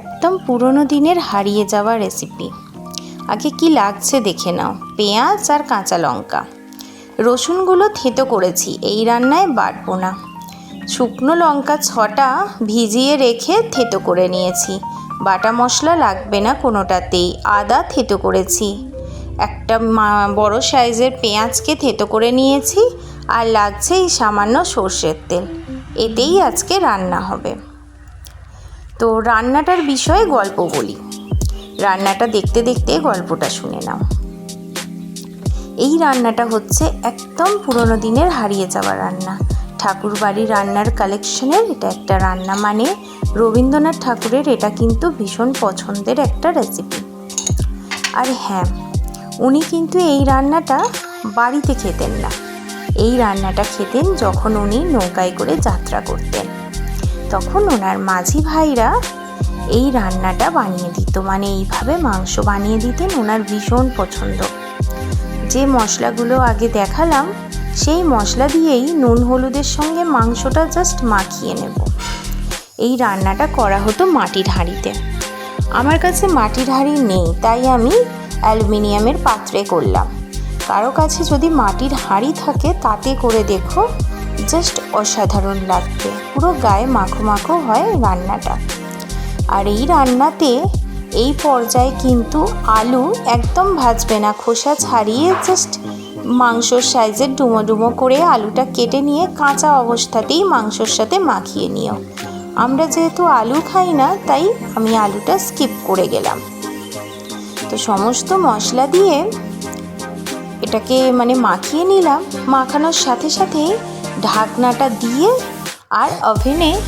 একদম পুরনো দিনের হারিয়ে যাওয়া রেসিপি আগে কি লাগছে দেখে নাও। পেঁয়াজ আর কাঁচা লঙ্কা। রসুনগুলো থেতো করেছি, এই রান্নায় বাটবো না। শুকনো লঙ্কা ছটা ভিজিয়ে রেখে থেতো করে নিয়েছি। বাটা মশলা লাগবে না কোনোটাতেই, আদা থেতো করেছি। একটা বড় সাইজের পেঁয়াজকে থেতো করে নিয়েছি, আর লাগছে এই সামান্য সর্ষের তেল। এতেই আজকে রান্না হবে। তো রান্নাটার বিষয়ে গল্প বলি। রান্নাটা দেখতে দেখতে গল্পটা শুনে নাও। এই রান্নাটা হচ্ছে একদম পুরনো দিনের হারিয়ে যাওয়া রান্না। ঠাকুর বাড়ির রান্নার কালেকশনের এটা একটা রান্না মানে রবীন্দ্রনাথ ঠাকুরের এটা কিন্তু ভীষণ পছন্দের একটা রেসিপি আর হ্যাঁ উনি কিন্তু এই রান্নাটা বাড়িতে খেতেন না। এই রান্নাটা খেতেন যখন উনি নৌকায় করে যাত্রা করতেন। তখন ওনার মাঝি ভাইরা এই রান্নাটা বানিয়ে দিত। মানে এইভাবে মাংস বানিয়ে দিতেন ওনার ভীষণ পছন্দ। যে মশলাগুলো আগে দেখালাম, সেই মশলা দিয়েই নুন হলুদের সঙ্গে মাংসটা জাস্ট মাখিয়ে নেব। এই রান্নাটা করা হতো মাটির হাঁড়িতে। আমার কাছে মাটির হাঁড়ি নেই, তাই আমি অ্যালুমিনিয়ামের পাত্রে করলাম। কারও কাছে যদি মাটির হাঁড়ি থাকে, তাতে করে দেখো জাস্ট অসাধারণ লাগবে। পুরো গায়ে মাখো মাখো হয় রান্নাটা। আর এই রান্নাতে এই পর্যায়ে কিন্তু আলু একদম ভাজবে না। খোসা ছাড়িয়ে জাস্ট মাংসর সাইজের ডুমো ডুমো করে আলুটা কেটে নিয়ে কাঁচা অবস্থাতেই মাংসর সাথে মাখিয়ে নিও। আমরা যেহেতু আলু খাই না, তাই আমি আলুটা স্কিপ করে গেলাম। তো সমস্ত মশলা দিয়ে এটাকে মানে মাখিয়ে নিলাম। মাখানোর সাথে সাথে ঢাকনাটা দিয়ে আর ওভেনে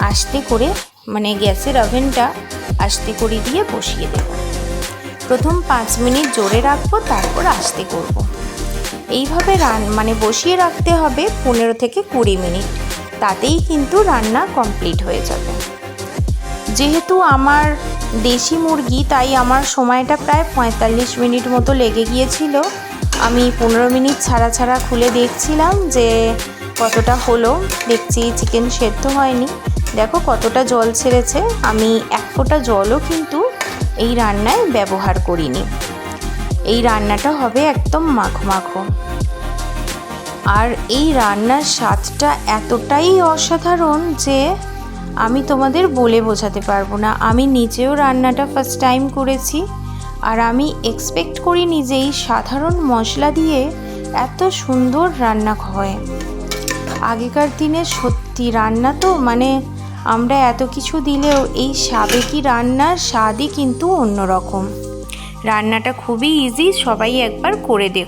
আস্তে করে মানে গ্যাসের ওভেনটা আস্তে করে দিয়ে বসিয়ে দেব। প্রথম পাঁচ মিনিট জোরে রাখব, তারপর আস্তে করব। এইভাবে রান মানে বসিয়ে রাখতে হবে পনেরো থেকে কুড়ি মিনিট। তাতেই কিন্তু রান্না কমপ্লিট হয়ে যাবে। যেহেতু আমার দেশি মুরগি, তাই আমার সময়টা প্রায় পঁয়তাল্লিশ মিনিট মতো লেগে গিয়েছিল। আমি পনেরো মিনিট ছাড়া ছাড়া খুলে দেখছিলাম যে কতটা হলো। দেখছি চিকেন সেদ্ধ হয়নি। দেখো কতটা জল ছেড়েছে। আমি এক ফোঁটা জলও কিন্তু এই রান্নায় ব্যবহার করিনি। এই রান্নাটা হবে একদম মাখো মাখো। আর এই রান্নার স্বাদটা এতটাই অসাধারণ যে আমি তোমাদের বলে বোঝাতে পারব না। আমি নিজেও রান্নাটা ফার্স্ট টাইম করেছি। আর আমি এক্সপেক্ট করিনি যে এই সাধারণ মশলা দিয়ে এত সুন্দর রান্না হয়। আগেকার দিনে সত্যি রান্না তো মানে আমরা এত কিছু দিলেও এই সাবেকি রান্নার স্বাদই কিন্তু অন্যরকম। রান্নাটা খুবই ইজি সবাই একবার করে দেখো।